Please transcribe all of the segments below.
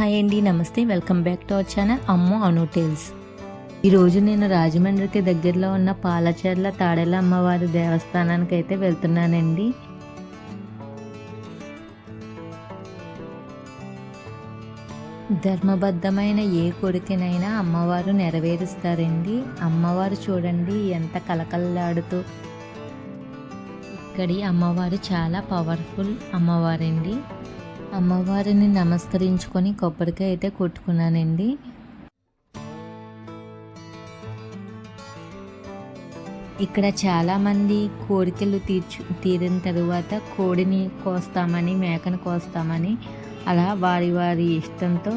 Hi అండి నమస్తే. Welcome back to our channel అమ్మో అను టేల్స్. ఈరోజు నేను రాజమండ్రికి దగ్గరలో ఉన్న పాలచెర్ల తాడేల అమ్మవారి దేవస్థానానికి అయితే వెళ్తున్నానండి. ధర్మబద్ధమైన ఏ కొడుకునైనా అమ్మవారు నెరవేరుస్తారండి. అమ్మవారు చూడండి ఎంత కలకల్లాడుతూ ఇక్కడి అమ్మవారు చాలా పవర్ఫుల్ అమ్మవారండి. అమ్మవారిని నమస్కరించుకొని కొబ్బరికాయ అయితే కొట్టుకున్నానండి. ఇక్కడ చాలామంది కోరికలు తీర్చు తీరిన తరువాత కోడిని కోస్తామని మేకను కోస్తామని అలా వారి వారి ఇష్టంతో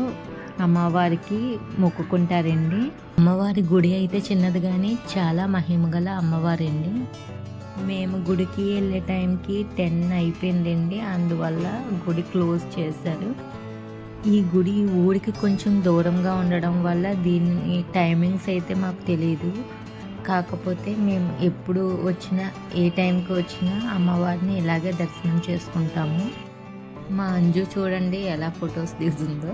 అమ్మవారికి మొక్కుకుంటారండి. అమ్మవారి గుడి అయితే చిన్నది కానీ చాలా మహిమగల అమ్మవారండి. మేము గుడికి వెళ్ళే టైంకి టెన్ అయిపోయిందండి. అందువల్ల గుడి క్లోజ్ చేశారు. ఈ గుడి ఊరికి కొంచెం దూరంగా ఉండడం వల్ల దీని టైమింగ్స్ అయితే మాకు తెలియదు కాకపోతే మేము ఎప్పుడు వచ్చినా ఏ టైంకి వచ్చినా అమ్మవారిని ఇలాగే దర్శనం చేసుకుంటాము. మా అంజు చూడండి ఎలా ఫొటోస్ తీసిందో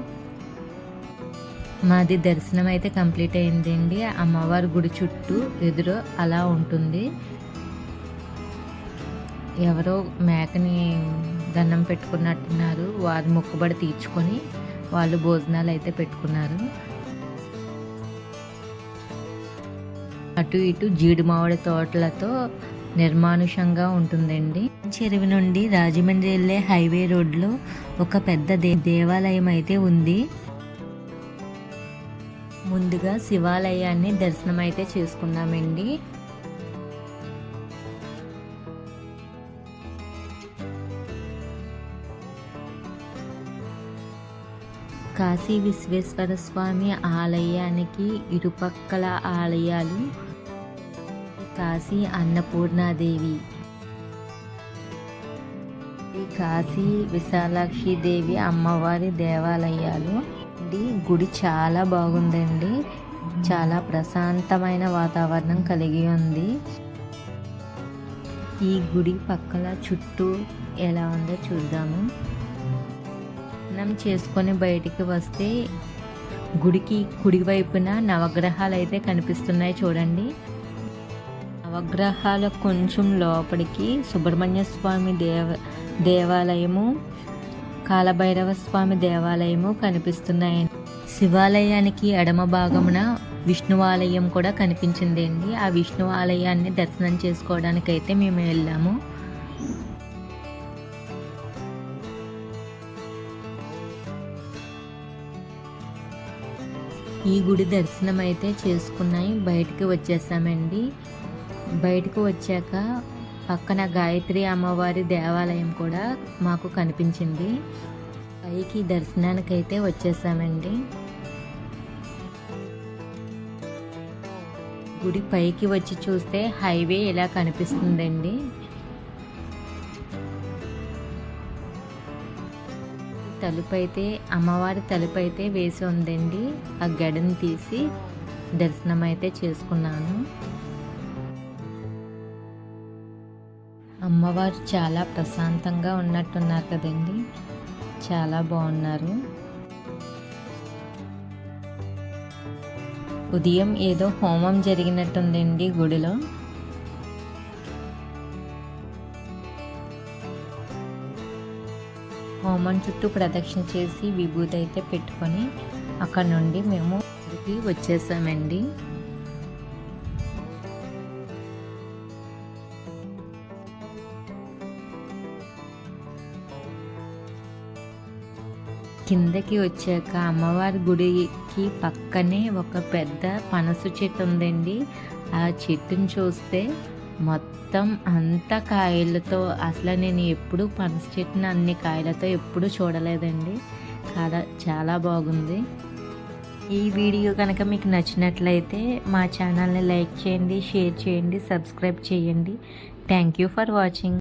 మాది దర్శనం అయితే కంప్లీట్ అయిందండి. అమ్మవారి గుడి చుట్టూ ఎదురు అలా ఉంటుంది. ఎవరో మేకని దండం పెట్టుకున్నట్టున్నారు. వారి మొక్కుబడి తీర్చుకొని వాళ్ళు భోజనాలు అయితే పెట్టుకున్నారు. అటు ఇటు జీడి మామిడి తోటలతో నిర్మానుషంగా ఉంటుందండి. చెరువు నుండి రాజమండ్రి వెళ్ళే హైవే రోడ్లో ఒక పెద్ద దే దేవాలయం అయితే ఉంది. ముందుగా శివాలయాన్ని దర్శనం అయితే చేసుకున్నామండి. కాశీ విశ్వేశ్వర స్వామి ఆలయానికి ఇరుపక్కల ఆలయాలు కాశీ అన్నపూర్ణాదేవి. ఈ కాశీ విశాలాక్షి దేవి అమ్మవారి దేవాలయాలు. ఈ గుడి చాలా బాగుందండి. చాలా ప్రశాంతమైన వాతావరణం కలిగి ఉంది. ఈ గుడి పక్కల చుట్టూ ఎలా ఉందో చూద్దాము. స్నానం చేసుకొని బయటికి వస్తే గుడికి కుడి వైపున నవగ్రహాలు అయితే కనిపిస్తున్నాయి చూడండి. నవగ్రహాల కొంచెం లోపలికి సుబ్రహ్మణ్య స్వామి దేవ దేవాలయము కాలభైరవ స్వామి దేవాలయము కనిపిస్తున్నాయి. శివాలయానికి ఎడమ భాగమున విష్ణువాలయం కూడా కనిపించిందండి ఆ విష్ణు ఆలయాన్ని దర్శనం చేసుకోవడానికి అయితే మేము వెళ్ళాము. ఈ గుడి దర్శనం అయితే చేసుకున్నాయి. బయటికి వచ్చేసామండి. బయటకు వచ్చాక పక్కన గాయత్రి అమ్మవారి దేవాలయం కూడా మాకు కనిపించింది. పైకి దర్శనానికి అయితే వచ్చేసామండి. గుడి పైకి వచ్చి చూస్తే హైవే ఇలా కనిపిస్తుందండి. తలుపు అయితే అమ్మవారి తలుపు అయితే వేసి ఉందండి. ఆ గడిని తీసి దర్శనం అయితే చేసుకున్నాను. అమ్మవారు చాలా ప్రశాంతంగా ఉన్నట్టున్నారు కదండి. చాలా బాగున్నారు. ఉదయం ఏదో హోమం జరిగినట్టుందండి గుడిలో. హోమం చుట్టూ ప్రదక్షిణ చేసి విభూతి అయితే పెట్టుకొని అక్కడ నుండి మేము ఇంటికి వచ్చేసామండి. కిందకి వచ్చాక అమ్మవారి గుడికి పక్కనే ఒక పెద్ద పనస చెట్టు ఉందండి. ఆ చెట్టుని చూస్తే మొత్తం అంత కాయలతో అసలు నేను ఎప్పుడు పనస చెట్టుని అన్ని కాయలతో ఎప్పుడు చూడలేదండి. చాలా చాలా బాగుంది. ఈ వీడియో కనుక మీకు నచ్చినట్లయితే మా ఛానల్ని లైక్ చేయండి షేర్ చేయండి సబ్స్క్రైబ్ చేయండి. Thank you for watching.